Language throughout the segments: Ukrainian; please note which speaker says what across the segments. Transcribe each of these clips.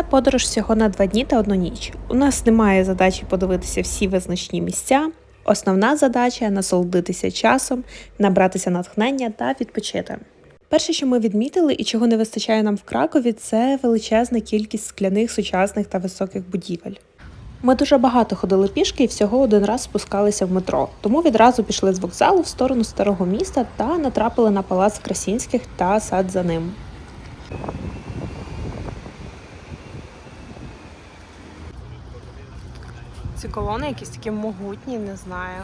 Speaker 1: Це подорож всього на два дні та одну ніч. У нас немає задачі подивитися всі визначні місця. Основна задача насолодитися часом, набратися натхнення та відпочити. Перше, що ми відмітили і чого не вистачає нам в Кракові, це величезна кількість скляних, сучасних та високих будівель. Ми дуже багато ходили пішки і всього один раз спускалися в метро, тому відразу пішли з вокзалу в сторону старого міста та натрапили на палац Красінських та сад за ним.
Speaker 2: Ці колони якісь такі могутні, не знаю.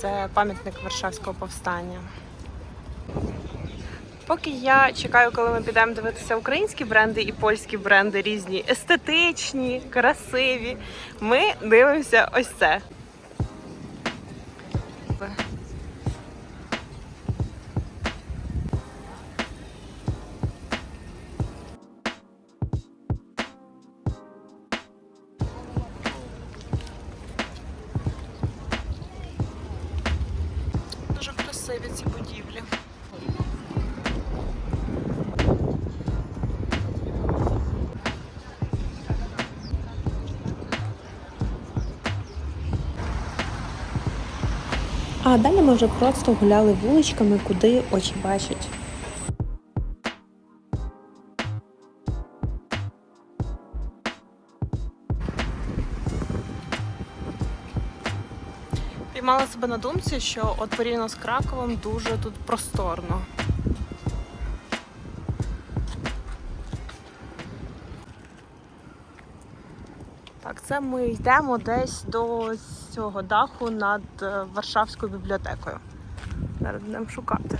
Speaker 2: Це пам'ятник Варшавського повстання. Поки я чекаю, коли ми підемо дивитися українські бренди і польські бренди різні, естетичні, красиві. Ми дивимося ось це.
Speaker 1: А далі ми вже просто гуляли вуличками, куди очі бачать.
Speaker 2: Піймала себе на думці, що от порівняно з Краковом дуже тут просторно. Це ми йдемо десь до цього даху над е, Варшавською бібліотекою. Зараз будемо шукати.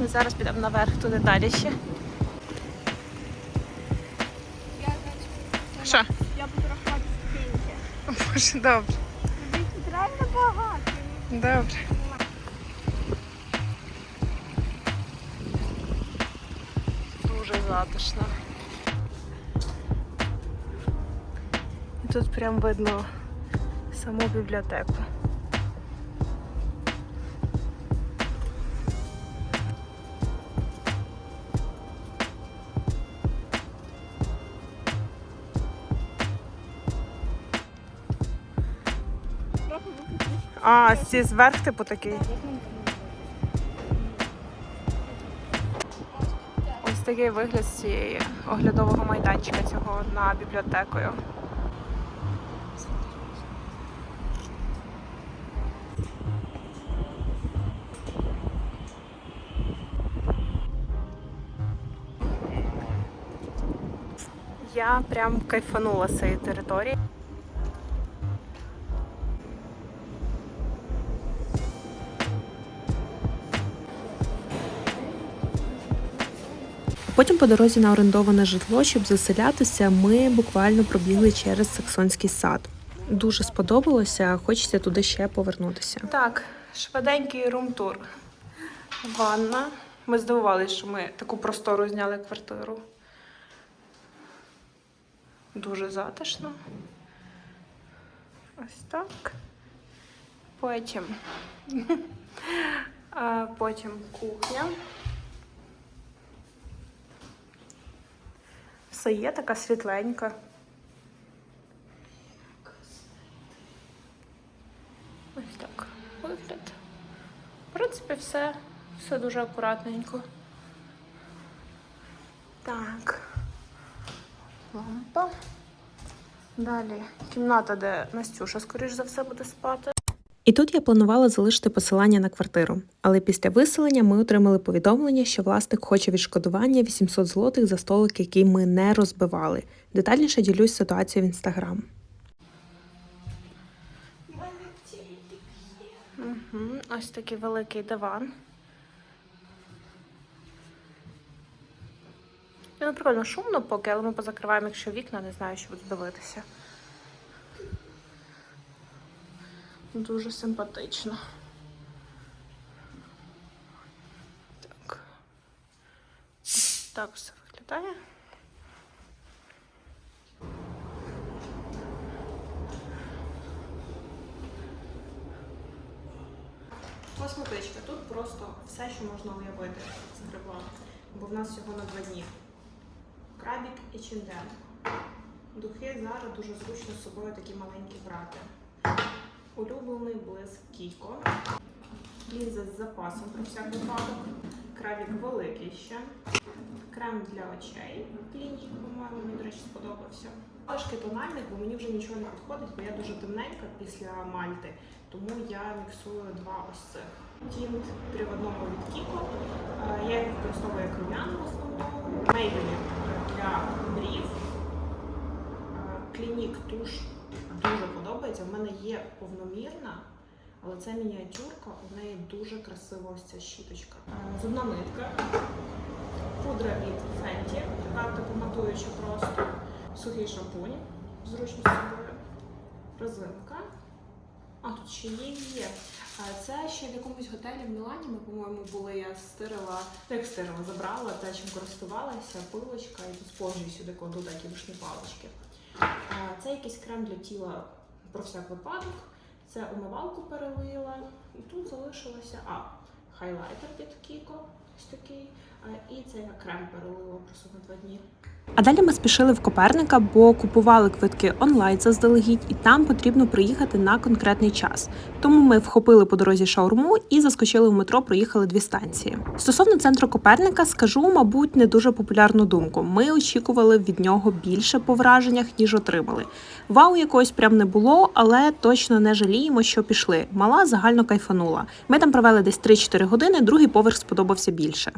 Speaker 2: Ми зараз підемо наверх туди далі ще. Що?
Speaker 3: Я буду рахувати скриньки.
Speaker 2: Боже, добре.
Speaker 3: Тут реально багато.
Speaker 2: Добре. Дуже затишно. І Тут прям видно саму бібліотеку. А, ці зверх, типу такий. Ось такий вигляд з цієї оглядового майданчика цього над бібліотекою. Я прям кайфанула з цієї території.
Speaker 1: Потім по дорозі на орендоване житло, щоб заселятися, ми буквально пробігли через Саксонський сад. Дуже сподобалося, хочеться туди ще повернутися.
Speaker 2: Так, швиденький рум-тур. Ванна. Ми здивувалися, що ми таку простору зняли квартиру. Дуже затишно. Ось так. Потім. Потім кухня. Все є така світленька. Ось так вигляд. В принципі, все, все дуже акуратненько. Так. Лампа. Далі кімната, де Настюша, скоріш за все, буде спати.
Speaker 1: І тут я планувала залишити посилання на квартиру, але після виселення ми отримали повідомлення, що власник хоче відшкодування 800 злотих за столик, який ми не розбивали. Детальніше ділюсь ситуацією в інстаграм.
Speaker 2: Ось такий великий диван. Ну, прикольно шумно поки, але ми позакриваємо, якщо вікна, не знаю, що буду дивитися. Дуже симпатично. Так. Так все виглядає. Косметичка. Тут просто все, що можна уявити з грибла. Бо в нас всього на два дні. Крабік і чинден. Духи зараз дуже зручно з собою такі маленькі брати. Улюблений блиск Кіко. Лінза з запасом про всяк випадок. Крабік великий ще. Крем для очей. Клінік, по-моєму, мені, до речі, сподобався. Трошки тональник, бо мені вже нічого не підходить, бо я дуже темненька після мальти. Тому я міксую два ось цих. Тінт три в одному від Кіко. Е, Я їх використовую як румяна в основному. Мейбелі для брів. Е, Клінік туш дуже подобається. В мене є повномірна, але це мініатюрка, у неї дуже красива ось ця щіточка. Е, Зубна нитка, пудра від Fenty, така типу матуюча просто, сухий шампунь, зручно з собою, резинка. А, тут ще є є. Це ще в якомусь готелі в Мілані. Ми, по-моєму, були. Я стирила, ну, як стирила, забрала те, чим користувалася, пилочка і тут спожую сюди кладу такі вишні палички. Це якийсь крем для тіла про всяк випадок. Це умивалку перелила. І тут залишилося а, хайлайтер від Кіко, ось такий. І це я крем перелила просто на два дні.
Speaker 1: А далі ми спішили в Коперника, бо купували квитки онлайн заздалегідь, і там потрібно приїхати на конкретний час. Тому ми вхопили по дорозі шаурму і заскочили в метро, проїхали дві станції. Стосовно центру Коперника, скажу, мабуть, не дуже популярну думку. Ми очікували від нього більше по враженнях, ніж отримали. Вау, якогось прям не було, але точно не жаліємо, що пішли. Мала загально кайфанула. Ми там провели десь 3-4 години, другий поверх сподобався більше.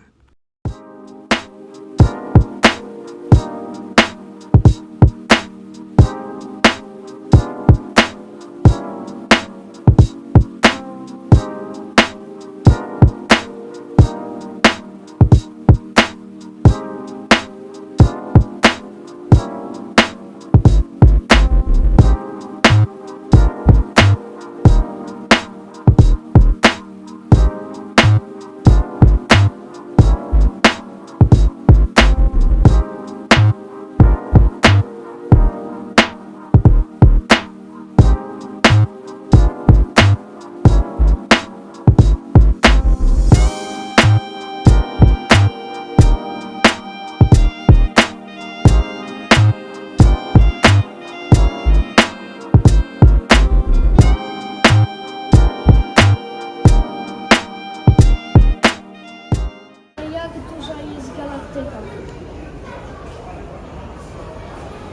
Speaker 3: Jak duża jest galaktyka?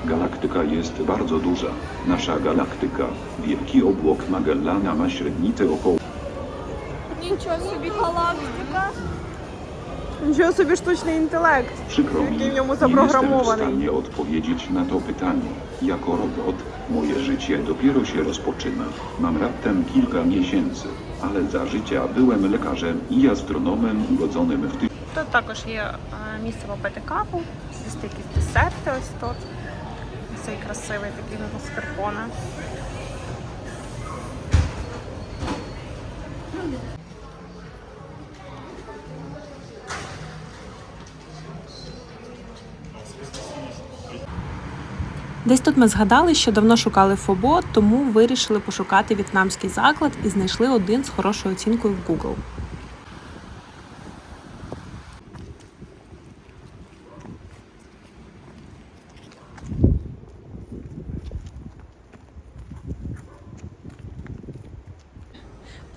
Speaker 4: Galaktyka jest bardzo duża. Nasza galaktyka, Wielki Obłok Magellana ma średnicę około
Speaker 3: Нічого собі галактика.
Speaker 2: Нічого собі штучний інтелект.
Speaker 4: Przykro mi,
Speaker 2: Який в ньому
Speaker 4: nie jestem w
Speaker 2: zaprogramowany.
Speaker 4: stanie odpowiedzieć na to pytanie. Jako robot, moje życie dopiero się rozpoczyna. Mam raptem kilka miesięcy, ale za życia byłem lekarzem i astronomem urodzonym w ty-
Speaker 2: Тут також є е, місце попити каву, з'їсти якісь десерти ось тут. Цей красивий такий маскарпоне.
Speaker 1: Десь тут ми згадали, що давно шукали ФОБО, тому вирішили пошукати в'єтнамський заклад і знайшли один з хорошою оцінкою в Google.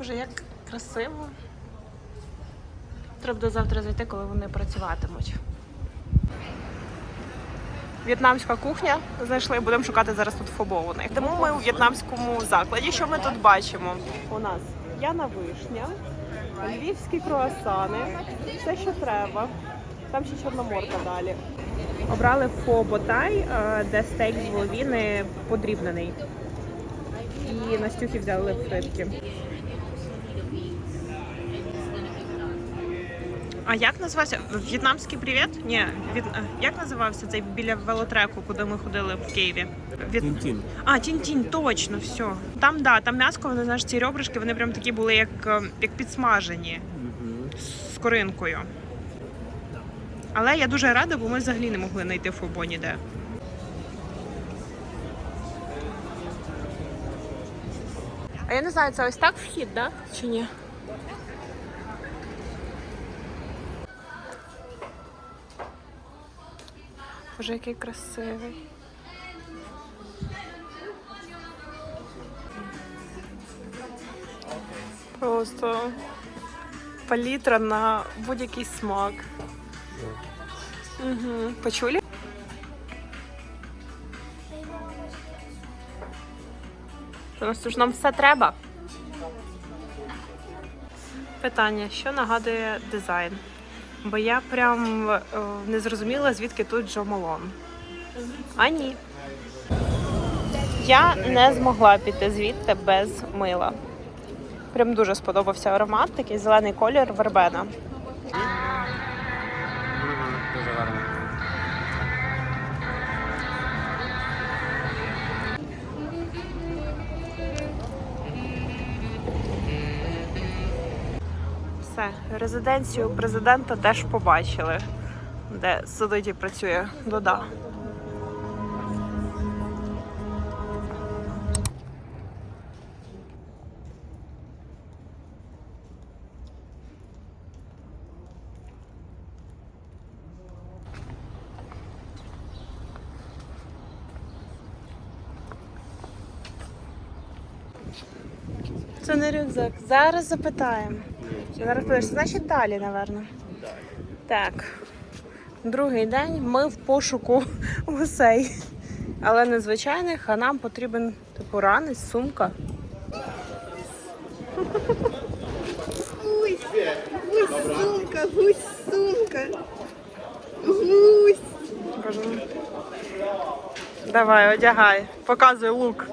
Speaker 2: Боже, як красиво. Треба до завтра зайти, коли вони працюватимуть. В'єтнамська кухня знайшли, будемо шукати зараз тут фобо. Тому ми у в'єтнамському закладі. Що ми тут бачимо? У нас Яна Вишня, львівські круасани, все, що треба. Там ще чорноморка далі. Обрали фобо тай, е, де стейк з воловіни подрібнений. І Настюхи взяли фритки. А як називався? В'єтнамський привіт? Ні, від... е, як називався цей біля велотреку, куди ми ходили в Києві? Від...
Speaker 5: Тінтін.
Speaker 2: А, тінь-тінь, точно, все. Там, да, там м'яско, вони, знаєш, ці ребришки, вони прям такі були, як, е, як підсмажені з коринкою. Але я дуже рада, бо ми взагалі не могли знайти фобо ніде. А я не знаю, це ось так вхід, да? Чи ні? Боже, який красивий. Просто палітра на будь-який смак. Угу. Почули? Тому ж нам все треба. Питання: що нагадує дизайн? Бо я прям е, не зрозуміла, звідки тут Джо Малон. А ні. Я не змогла піти звідти без мила. Прям дуже сподобався аромат, такий зелений колір вербена. Все, резиденцію президента теж побачили, де сидить і працює Дода. Це не рюкзак. Зараз запитаємо. Зараз подивишся. Значить далі, напевно. Так. Другий день ми в пошуку гусей. Але не звичайних, а нам потрібен типу ранець, сумка.
Speaker 6: Гусь Сумка, гусь, сумка. Гусь.
Speaker 2: Давай, одягай. Показуй лук.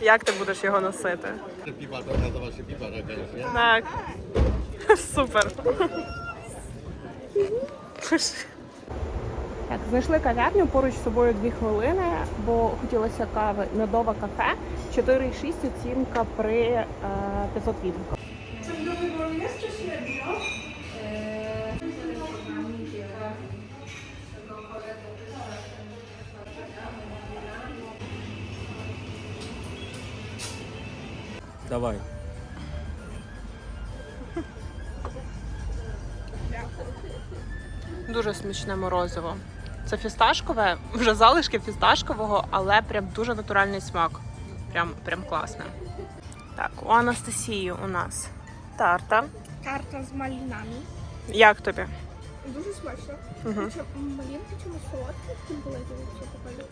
Speaker 2: Як ти будеш його носити? Так. Супер. Так, знайшли кав'ярню поруч з собою дві хвилини, бо хотілося кави медове кафе. 4,6 оцінка при е, 500 відгуках.
Speaker 5: Давай.
Speaker 2: Дуже смачне морозиво. Це фісташкове, вже залишки фісташкового, але прям дуже натуральний смак. Прям, прям класне. Так, у Анастасії у нас тарта.
Speaker 3: Карта з малінами.
Speaker 2: Як тобі?
Speaker 3: Дуже смачно.
Speaker 2: Угу.
Speaker 3: Хоча малинки чомусь солодкі, тим були.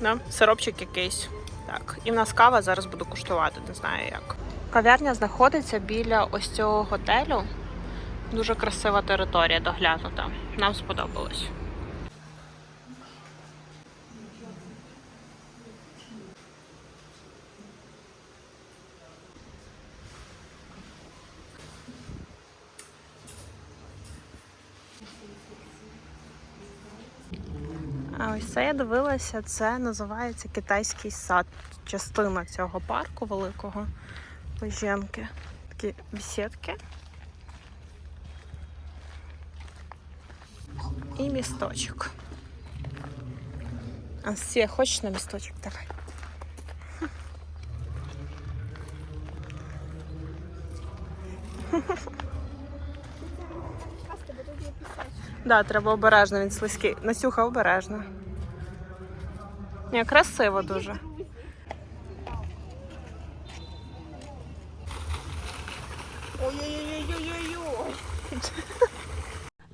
Speaker 2: Да? Сиропчик якийсь. Так, і в нас кава зараз буду куштувати, не знаю як. Кав'ярня знаходиться біля ось цього готелю. Дуже красива територія доглянута. Нам сподобалось. А ось це я дивилася, це називається китайський сад. Частина цього парку великого Леженки. Такі бесідки. І місточок. Анастасія, хочеш на місточок? Давай. Да, треба обережно, він слизький. Насюха обережно. Ні, красиво дуже.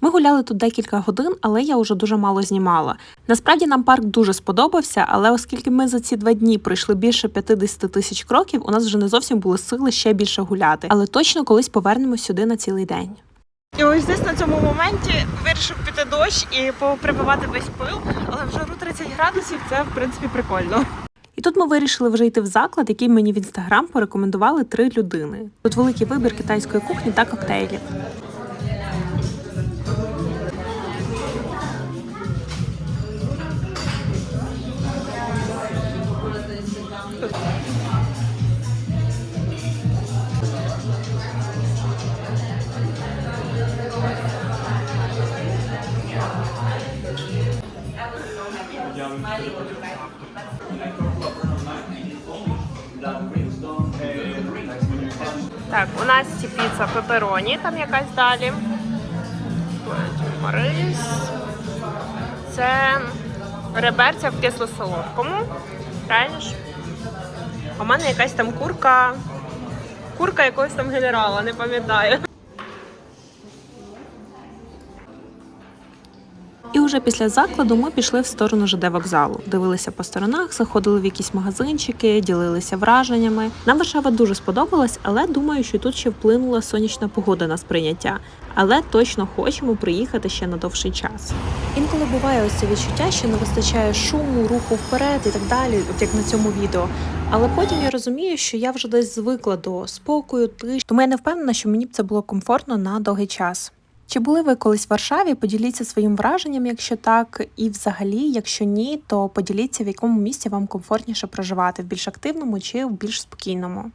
Speaker 1: Ми гуляли тут декілька годин, але я вже дуже мало знімала. Насправді нам парк дуже сподобався, але оскільки ми за ці два дні пройшли більше 50 тисяч кроків, у нас вже не зовсім були сили ще більше гуляти. Але точно колись повернемось сюди на цілий день.
Speaker 2: І ось десь на цьому моменті вирішив піти дощ і поприбивати весь пил, але в жару 30 градусів це в принципі прикольно.
Speaker 1: І тут ми вирішили вже йти в заклад, який мені в інстаграм порекомендували три людини. Тут великий вибір китайської кухні та коктейлів.
Speaker 7: Так, у нас ці піца пепероні, там якась далі. Потім Це реберця в кисло-солодкому. Правильно ж? В мене якась там курка. Курка якогось там генерала, не пам'ятаю.
Speaker 2: Вже після закладу ми пішли в сторону ЖД вокзалу, дивилися по сторонах, заходили в якісь магазинчики, ділилися враженнями. Нам Варшава дуже сподобалась, але думаю, що тут ще вплинула сонячна погода на сприйняття. Але точно хочемо приїхати ще на довший час. Інколи буває ось це відчуття, що не вистачає шуму, руху вперед і так далі, от як на цьому відео. Але потім я розумію, що я вже десь звикла до спокою, тиші, тому я не впевнена, що мені б це було комфортно на довгий час. Чи були ви колись в Варшаві? Поділіться своїм враженням, якщо так, і взагалі, якщо ні, то поділіться, в якому місці вам комфортніше проживати в більш активному чи в більш спокійному.